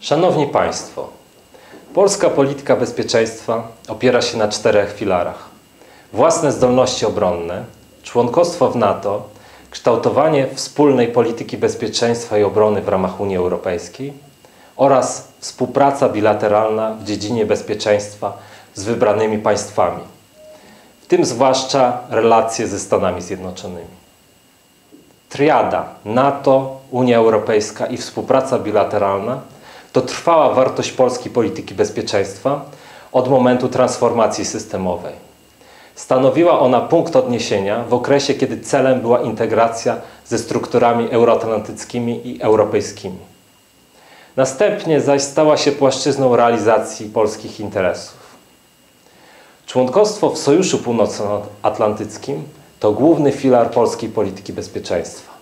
Szanowni Państwo, polska polityka bezpieczeństwa opiera się na czterech filarach. Własne zdolności obronne, członkostwo w NATO, kształtowanie wspólnej polityki bezpieczeństwa i obrony w ramach Unii Europejskiej oraz współpraca bilateralna w dziedzinie bezpieczeństwa z wybranymi państwami, w tym zwłaszcza relacje ze Stanami Zjednoczonymi. Triada NATO, Unia Europejska i współpraca bilateralna to trwała wartość polskiej polityki bezpieczeństwa od momentu transformacji systemowej. Stanowiła ona punkt odniesienia w okresie, kiedy celem była integracja ze strukturami euroatlantyckimi i europejskimi. Następnie zaś stała się płaszczyzną realizacji polskich interesów. Członkostwo w Sojuszu Północnoatlantyckim to główny filar polskiej polityki bezpieczeństwa.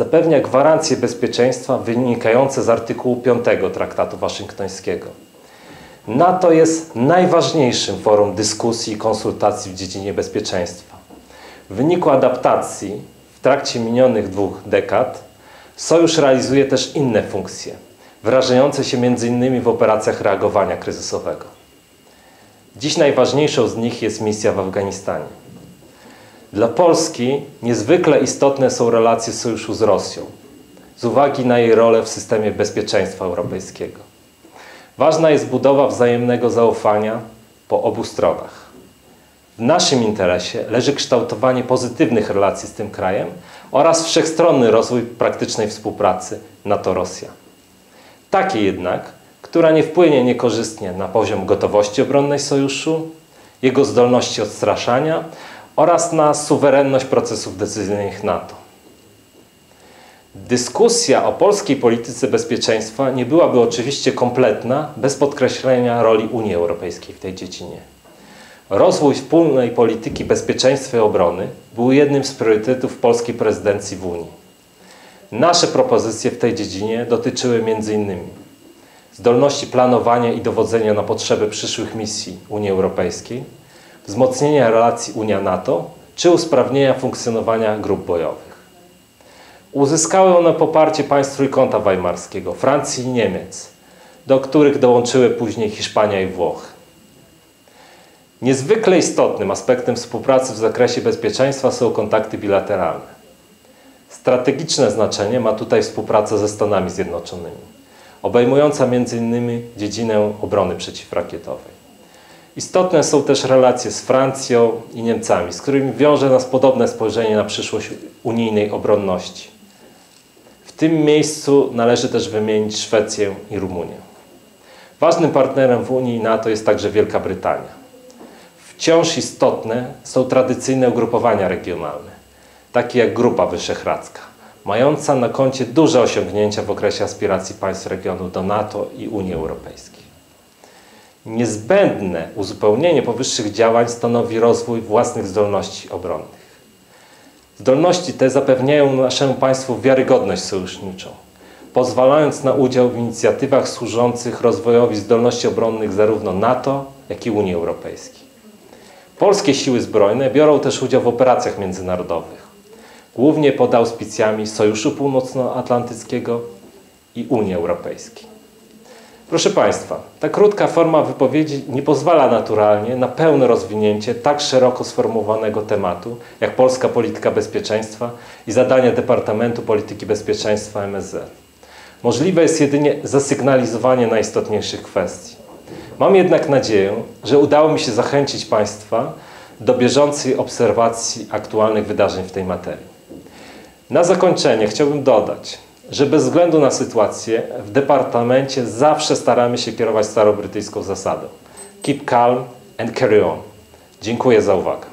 Zapewnia gwarancje bezpieczeństwa wynikające z artykułu 5 Traktatu Waszyngtońskiego. NATO jest najważniejszym forum dyskusji i konsultacji w dziedzinie bezpieczeństwa. W wyniku adaptacji w trakcie minionych dwóch dekad Sojusz realizuje też inne funkcje, wyrażające się m.in. w operacjach reagowania kryzysowego. Dziś najważniejszą z nich jest misja w Afganistanie. Dla Polski niezwykle istotne są relacje sojuszu z Rosją, z uwagi na jej rolę w systemie bezpieczeństwa europejskiego. Ważna jest budowa wzajemnego zaufania po obu stronach. W naszym interesie leży kształtowanie pozytywnych relacji z tym krajem oraz wszechstronny rozwój praktycznej współpracy NATO-Rosja. Takiej jednak, która nie wpłynie niekorzystnie na poziom gotowości obronnej sojuszu, jego zdolności odstraszania oraz na suwerenność procesów decyzyjnych NATO. Dyskusja o polskiej polityce bezpieczeństwa nie byłaby oczywiście kompletna bez podkreślenia roli Unii Europejskiej w tej dziedzinie. Rozwój wspólnej polityki bezpieczeństwa i obrony był jednym z priorytetów polskiej prezydencji w Unii. Nasze propozycje w tej dziedzinie dotyczyły m.in. zdolności planowania i dowodzenia na potrzeby przyszłych misji Unii Europejskiej, wzmocnienia relacji Unia-NATO czy usprawnienia funkcjonowania grup bojowych. Uzyskały one poparcie państw Trójkąta Weimarskiego, Francji i Niemiec, do których dołączyły później Hiszpania i Włochy. Niezwykle istotnym aspektem współpracy w zakresie bezpieczeństwa są kontakty bilateralne. Strategiczne znaczenie ma tutaj współpraca ze Stanami Zjednoczonymi, obejmująca m.in. dziedzinę obrony przeciwrakietowej. Istotne są też relacje z Francją i Niemcami, z którymi wiąże nas podobne spojrzenie na przyszłość unijnej obronności. W tym miejscu należy też wymienić Szwecję i Rumunię. Ważnym partnerem w Unii i NATO jest także Wielka Brytania. Wciąż istotne są tradycyjne ugrupowania regionalne, takie jak Grupa Wyszehradzka, mająca na koncie duże osiągnięcia w okresie aspiracji państw regionu do NATO i Unii Europejskiej. Niezbędne uzupełnienie powyższych działań stanowi rozwój własnych zdolności obronnych. Zdolności te zapewniają naszemu państwu wiarygodność sojuszniczą, pozwalając na udział w inicjatywach służących rozwojowi zdolności obronnych zarówno NATO, jak i Unii Europejskiej. Polskie siły zbrojne biorą też udział w operacjach międzynarodowych, głównie pod auspicjami Sojuszu Północnoatlantyckiego i Unii Europejskiej. Proszę Państwa, ta krótka forma wypowiedzi nie pozwala naturalnie na pełne rozwinięcie tak szeroko sformułowanego tematu, jak polska polityka bezpieczeństwa i zadania Departamentu Polityki Bezpieczeństwa MSZ. Możliwe jest jedynie zasygnalizowanie najistotniejszych kwestii. Mam jednak nadzieję, że udało mi się zachęcić Państwa do bieżącej obserwacji aktualnych wydarzeń w tej materii. Na zakończenie chciałbym dodać, że bez względu na sytuację w departamencie zawsze staramy się kierować starobrytyjską zasadą. Keep calm and carry on. Dziękuję za uwagę.